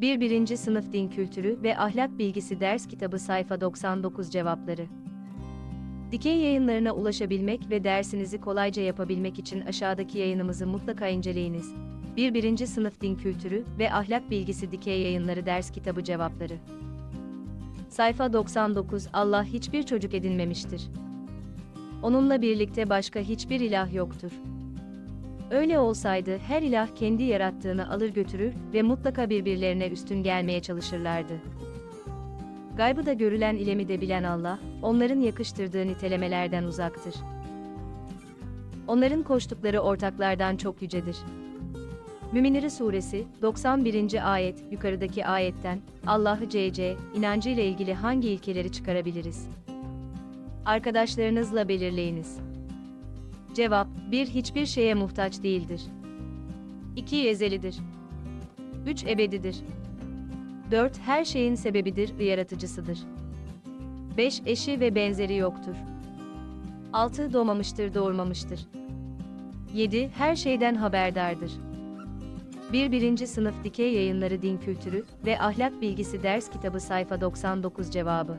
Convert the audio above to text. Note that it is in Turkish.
1. 1. Sınıf Din Kültürü ve Ahlak Bilgisi Ders Kitabı Sayfa 99 Cevapları Dikey yayınlarına ulaşabilmek ve dersinizi kolayca yapabilmek için aşağıdaki yayınımızı mutlaka inceleyiniz. 1. 1. Sınıf Din Kültürü ve Ahlak Bilgisi Dikey Yayınları Ders Kitabı Cevapları Sayfa 99 Allah hiçbir çocuk edinmemiştir. Onunla birlikte başka hiçbir ilah yoktur. Öyle olsaydı her ilah kendi yarattığını alır götürür ve mutlaka birbirlerine üstün gelmeye çalışırlardı. Gaybı da görülen ilemi de bilen Allah, onların yakıştırdığı nitelemelerden uzaktır. Onların koştukları ortaklardan çok yücedir. Müminleri Suresi 91. ayet yukarıdaki ayetten Allah'ı CC inancı ile ilgili hangi ilkeleri çıkarabiliriz? Arkadaşlarınızla belirleyiniz. Cevap 1. Hiçbir şeye muhtaç değildir. 2. Ezelidir. 3. Ebedidir. 4. Her şeyin sebebidir ve yaratıcısıdır. 5. Eşi ve benzeri yoktur. 6. Doğmamıştır, doğurmamıştır. 7. Her şeyden haberdardır. 1. 1. Sınıf Dikey Yayınları Din Kültürü ve Ahlak Bilgisi Ders Kitabı Sayfa 99 Cevabı